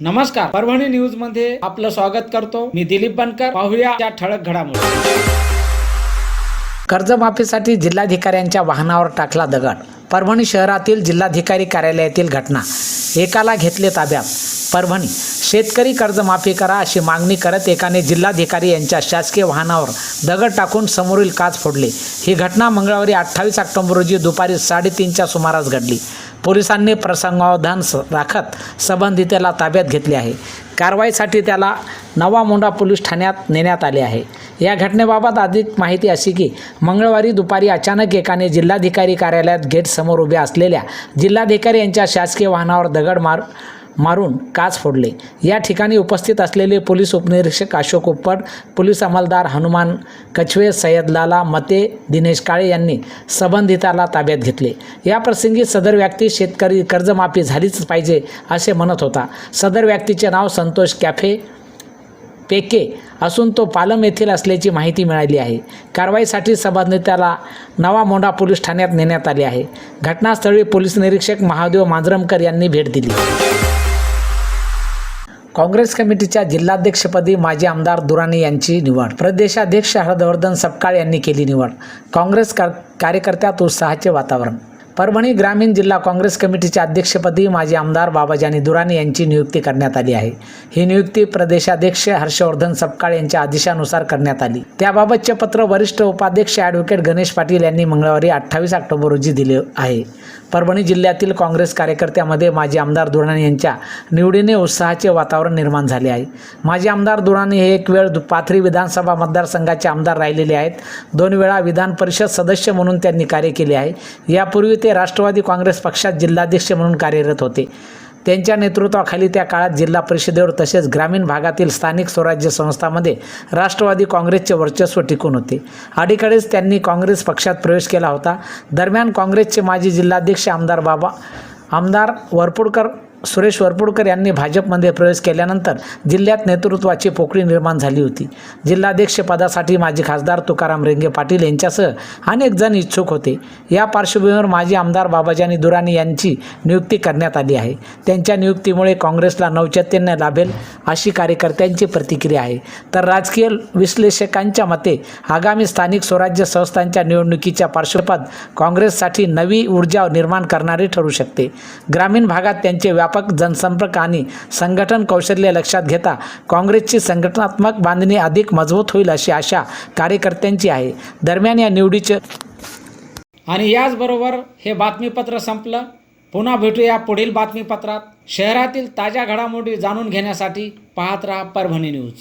नमस्कार परभणी न्यूजमध्ये आपलं स्वागत करतो. मी दिलीप बनकर पाहूया त्या ठळक घडामोडी. कर्जमाफीसाठी जिल्हाधिकाऱ्यांच्या वाहनावर टाकला दगड. परभणी शहरातील जिल्हाधिकारी कार्यालयातील घटना. एकाला घेतले ताब्यात. परभणी शेतकरी कर्जमाफी करा अशी मागणी करत एकाने जिल्हाधिकारी यांच्या शासकीय वाहनावर दगड टाकून समोरील काच फोडले. ही घटना मंगळवारी अठ्ठावीस ऑक्टोबर रोजी दुपारी साडेतीनच्या सुमारास घडली. पोलिसांनी प्रसंगावधान स- राखत संबंधितेला ताब्यात घेतले आहे. कारवाईसाठी त्याला नवा मोंडा पोलीस ठाण्यात नेण्यात आले आहे. या घटनेबाबत अधिक माहिती अशी की मंगळवारी दुपारी अचानक एकाने जिल्हाधिकारी कार्यालयात गेटसमोर उभ्या असलेल्या जिल्हाधिकारी यांच्या शासकीय वाहनावर दगड मार मारून काच फोडले. या ठिकाणी उपस्थित असलेले पोलीस उपनिरीक्षक अशोक उप्पड पोलीस अंमलदार हनुमान कछवे सय्यद लाला मते दिनेश काळे यांनी संबंधिताला ताब्यात घेतले. या प्रसंगी सदर व्यक्ती शेतकरी कर्जमाफी झालीच पाहिजे असे म्हणत होता. सदर व्यक्तीचे नाव संतोष कॅफे पेके असून तो पालम येथील असल्याची माहिती मिळाली आहे. कारवाईसाठी संबंधिताला नवा मोंढा पोलीस ठाण्यात नेण्यात आले आहे. घटनास्थळी पोलीस निरीक्षक महादेव मांजरमकर यांनी भेट दिली. काँग्रेस कमिटीच्या जिल्हाध्यक्षपदी माजी आमदार दुराणी यांची निवड. प्रदेशाध्यक्ष हर्षवर्धन सपकाळ यांनी केली निवड. काँग्रेस कार्यकर्त्यात उत्साहाचे वातावरण. परभणी ग्रामीण जिल्हा काँग्रेस कमिटीच्या अध्यक्षपदी माजी आमदार बाबाजानी दुराणी यांची नियुक्ती करण्यात आली आहे. ही नियुक्ती प्रदेशाध्यक्ष हर्षवर्धन सपकाळ यांच्या आदेशानुसार करण्यात आली. त्याबाबतचे पत्र वरिष्ठ उपाध्यक्ष ॲडव्होकेट गणेश पाटील यांनी मंगळवारी अठ्ठावीस ऑक्टोबर रोजी दिले आहे. परभणी जिल्ह्यातील काँग्रेस कार्यकर्त्यामध्ये माजी आमदार दुराणी यांच्या निवडीने उत्साहाचे वातावरण निर्माण झाले आहे. माजी आमदार दुराणी हे एक वेळ पाथरी विधानसभा मतदारसंघाचे आमदार राहिलेले आहेत. दोन वेळा विधान परिषद सदस्य म्हणून त्यांनी कार्य केले आहे. यापूर्वी ते राष्ट्रवादी काँग्रेस पक्षात जिल्हाध्यक्ष म्हणून कार्यरत होते. त्यांच्या नेतृत्वाखाली त्या काळात जिल्हा परिषदेवर तसेच ग्रामीण भागातील स्थानिक स्वराज्य संस्थांमध्ये राष्ट्रवादी काँग्रेसचे वर्चस्व टिकून होते. अलीकडेच त्यांनी काँग्रेस पक्षात प्रवेश केला होता. दरम्यान काँग्रेसचे माजी जिल्हाध्यक्ष आमदार बाबा आमदार वरपुडकर सुरेश वरपुडकर यांनी भाजपमध्ये प्रवेश केल्यानंतर जिल्ह्यात नेतृत्वाची पोकळी निर्माण झाली होती. जिल्हाध्यक्षपदासाठी माजी खासदार तुकाराम रेंगे पाटील यांच्यासह अनेक जण इच्छुक होते. या पार्श्वभूमीवर माजी आमदार बाबाजानी दुराणी यांची नियुक्ती करण्यात आली आहे. त्यांच्या नियुक्तीमुळे काँग्रेसला नवचैतन्य लाभेल अशी कार्यकर्त्यांची प्रतिक्रिया आहे. तर राजकीय विश्लेषकांच्या मते आगामी स्थानिक स्वराज्य संस्थांच्या निवडणुकीच्या पार्श्वपात काँग्रेससाठी नवी ऊर्जा निर्माण करणारी ठरू शकते. ग्रामीण भागात त्यांचे व्या व्यापक जनसंपर्क आणि संघटन कौशल्य लक्षात घेता काँग्रेसची संघटनात्मक बांधणी अधिक मजबूत होईल अशी आशा कार्यकर्त्यांची आहे. दरम्यान या निवडीचे आणि याचबरोबर हे बातमीपत्र संपलं. पुन्हा भेटूया पुढील बातमीपत्रात. शहरातील ताज्या घडामोडी जाणून घेण्यासाठी पाहत राहा परभणी न्यूज.